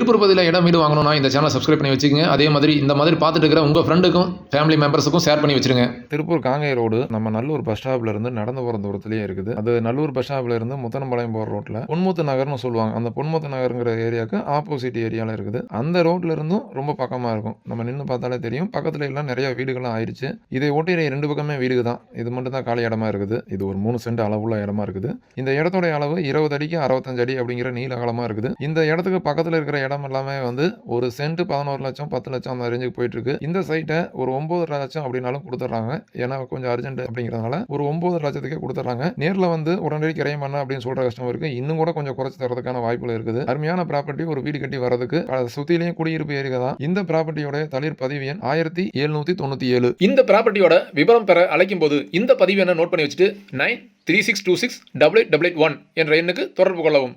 திருப்பூர் பகுதியில் இடம் வீடு வாங்கணும்னா இந்த சேனலை சப்ஸ்கிரைப் பண்ணி வச்சுக்கோங்க. அதே மாதிரி இந்த மாதிரி பார்த்துட்டு இருக்கிற உங்கள் ஃப்ரெண்டுக்கும் ஃபேமிலி மெம்பர்ஸுக்கும் ஷேர் பண்ணி வச்சிருங்க. திருப்பூர் காங்கேய ரோடு நம்ம நல்லூர் பஸ் ஸ்டாப்ல இருந்து நடந்து போகிற தூரத்துலேயே இருக்குது. அது நல்லூர் பஸ் ஸ்டாப்ல இருந்து முத்தனம்பாளையம் போகிற ரோட்டில் பொன்முத்து நகர்னு சொல்லுவாங்க. அந்த பொன்முத்து நகருங்கிற ஏரியாவுக்கு ஆப்போசிட் ஏரியாவில் இருக்குது. அந்த ரோட்ல இருந்தும் ரொம்ப பக்கமாக இருக்கும். நம்ம நின்று பார்த்தாலே தெரியும். பக்கத்துல எல்லாம் நிறைய வீடுகள்லாம் ஆயிடுச்சு இதை ஒட்டிய ரெண்டு பக்கமே வீடு தான். இது மட்டும் தான் காலி இடமா இருக்குது. இது ஒரு மூணு சென்ட் அளவுள்ள இடமா இருக்குது. இந்த இடத்தோட அளவு இருபது அடிக்கு அறுபத்தஞ்சு அடி அப்படிங்கிற நீள அகலமாக இருக்குது. இந்த இடத்துக்கு பக்கத்தில் இருக்கிற இடம் எல்லாமே வந்து ஒரு சென்ட் பதினோரு லட்சம் பத்து லட்சம் அந்த ரேஞ்சுக்கு போயிட்டு இருக்கு இந்த சைட்டை ஒரு ஒன்பது லட்சம் அப்படின்னாலும் கொடுத்துட்றாங்க. ஏன்னா கொஞ்சம் அர்ஜென்ட் அப்படிங்கிறதுனால ஒரு ஒன்பது லட்சத்துக்கே கொடுத்துட்றாங்க. நேரில் வந்து உடனடி கிரையம் பண்ண அப்படின்னு சொல்ற கஷ்டம் இருக்கு இன்னும் கூட கொஞ்சம் குறைச்சி தரதுக்கான வாய்ப்புகள் இருக்குது. அருமையான ப்ராப்பர்ட்டி ஒரு வீடு கட்டி வரதுக்கு அதை சுத்திலையும் குடியிருப்பு ஏரியா தான் இந்த ப்ராப்பர்ட்டியோட தளிர் பதிவு எண் ஆயிரத்தி எழுநூத்தி தொண்ணூத்தி ஏழு. இந்த ப்ராப்பர்ட்டியோட விவரம் பெற அழைக்கும் போது இந்த பதிவு என்ன நோட் பண்ணி வச்சுட்டு nine three six two six double eight double eight one என்ற எண்ணுக்கு தொடர்பு கொள்ளவும்.